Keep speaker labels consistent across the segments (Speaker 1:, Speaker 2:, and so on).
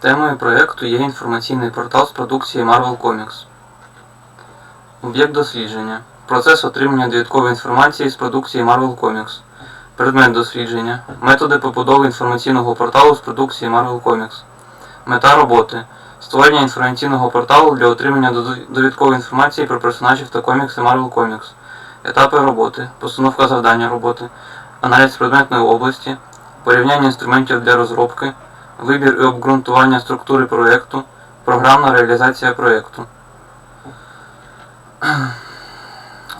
Speaker 1: Темою проєкту є інформаційний портал з продукції Marvel Comics. Об'єкт дослідження. Процес отримання довідкової інформації з продукції Marvel Comics. Предмет дослідження. Методи побудови інформаційного порталу з продукції Marvel Comics. Мета роботи. Створення інформаційного порталу для отримання довідкової інформації про персонажів та комікси Marvel Comics. Етапи роботи. Постановка завдання роботи. Аналіз предметної області. Порівняння інструментів для розробки. Вибір і обґрунтування структури проєкту, програмна реалізація проєкту.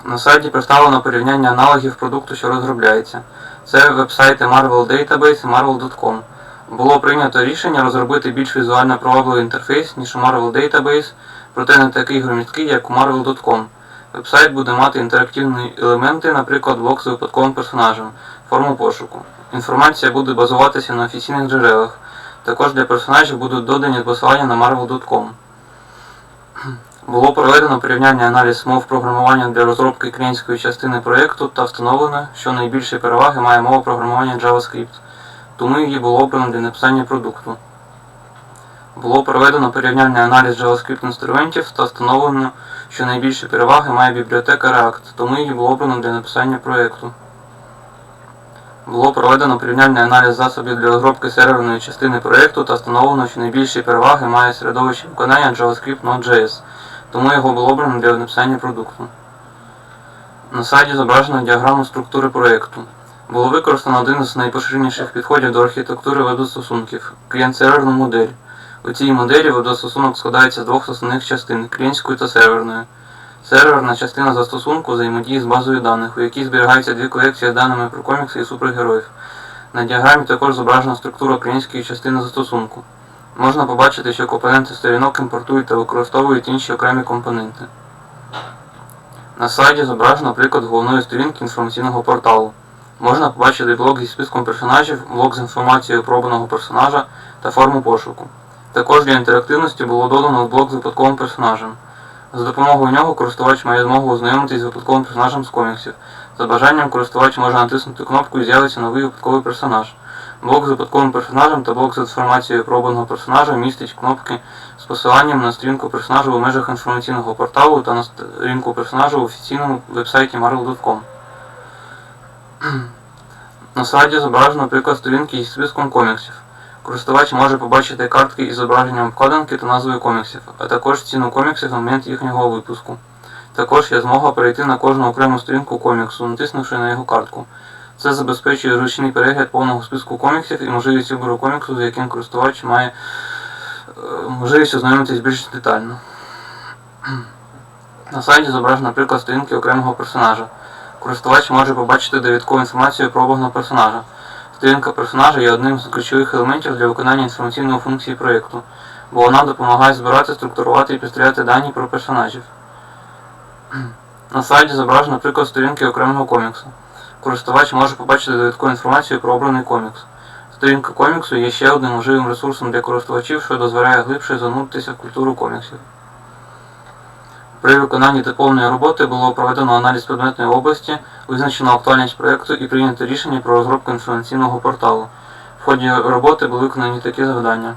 Speaker 1: На сайті представлено порівняння аналогів продукту, що розробляється. Це веб-сайти Marvel Database і Marvel.com. Було прийнято рішення розробити більш візуально привабливий інтерфейс, ніж у Marvel Database, проте не такий громісткий, як у Marvel.com. Веб-сайт буде мати інтерактивні елементи, наприклад, блок з випадковим персонажем, форму пошуку. Інформація буде базуватися на офіційних джерелах. Також для персонажів будуть додані посилання на marvel.com. Було проведено порівняння аналіз мов програмування для розробки клієнтської частини проєкту та встановлено, що найбільші переваги має мова програмування JavaScript, тому її було обрано для написання продукту. Було проведено порівняльний аналіз JavaScript інструментів та встановлено, що найбільші переваги має бібліотека React, тому її було обрано для написання проєкту. Було проведено порівняльний аналіз засобів для розробки серверної частини проєкту та встановлено, що найбільші переваги має середовище виконання JavaScript Node.js, тому його було обрано для написання продукту. На сайті зображено діаграму структури проєкту. Було використано один з найпоширеніших підходів до архітектури веб-застосунків – клієнт-серверну модель. У цій моделі веб-застосунок складається з двох основних частин клієнтської та серверної. Серверна частина застосунку взаємодіє з базою даних, у якій зберігаються дві колекції з даними про комікси і супергероїв. На діаграмі також зображена структура клієнтської частини застосунку. Можна побачити, що компоненти сторінок імпортують та використовують інші окремі компоненти. На слайді зображено приклад головної сторінки інформаційного порталу. Можна побачити блок зі списком персонажів, блок з інформацією про обраного персонажа та форму пошуку. Також для інтерактивності було додано блок з випадковим персонажем. За допомогою нього користувач має змогу ознайомитись з випадковим персонажем з коміксів. За бажанням користувач може натиснути кнопку і з'явиться новий випадковий персонаж. Блок з випадковим персонажем та блок з інформацією про обраного персонажа містить кнопки з посиланням на сторінку персонажа у межах інформаційного порталу та на сторінку персонажа в офіційному вебсайті marvel.com. На слайді зображено приклад сторінки із списком коміксів. Користувач може побачити картки із зображенням обкладинки та назвою коміксів, а також ціну коміксів на момент їхнього випуску. Також є змога перейти на кожну окрему сторінку коміксу, натиснувши на його картку. Це забезпечує зручний перегляд повного списку коміксів і можливість вибору коміксу, з яким користувач має е, можливість ознайомитись більш детально. На сайті зображено приклад сторінки окремого персонажа. Користувач може побачити довідкову інформацію про обраного персонажа. Сторінка персонажа є одним з ключових елементів для виконання інформаційної функції проєкту, бо вона допомагає збирати, структурувати і підстріляти дані про персонажів. На слайді зображено приклад сторінки окремого коміксу. Користувач може побачити додаткову інформацію про обраний комікс. Сторінка коміксу є ще одним можливим ресурсом для користувачів, що дозволяє глибше зануритися в культуру коміксів. При виконанні дипломної роботи було проведено аналіз предметної області, визначено актуальність проєкту і прийнято рішення про розробку інформаційного порталу. В ході роботи були виконані такі завдання.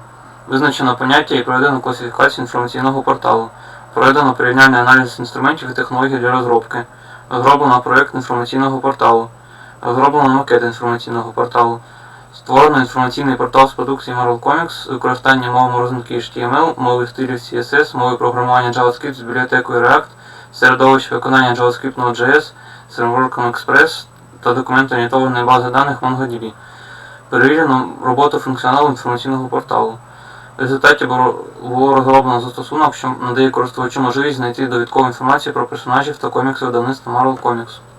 Speaker 1: Визначено поняття і проведено класифікацію інформаційного порталу. Проведено порівняльний аналіз інструментів і технологій для розробки. Розроблено проєкт інформаційного порталу. Розроблено макет інформаційного порталу. Створено інформаційний портал з продукції Marvel Comics з використанням мовами розмітки HTML, мови стилів CSS, мови програмування JavaScript з бібліотекою React, середовище виконання JavaScript Node.js, з фреймворком Express та документоорієнтованої бази даних MongoDB. Перевірено роботу функціоналу інформаційного порталу. В результаті було розроблено застосунок, що надає користувачу можливість знайти довідкову інформацію про персонажів та комікси видавництва Marvel Comics.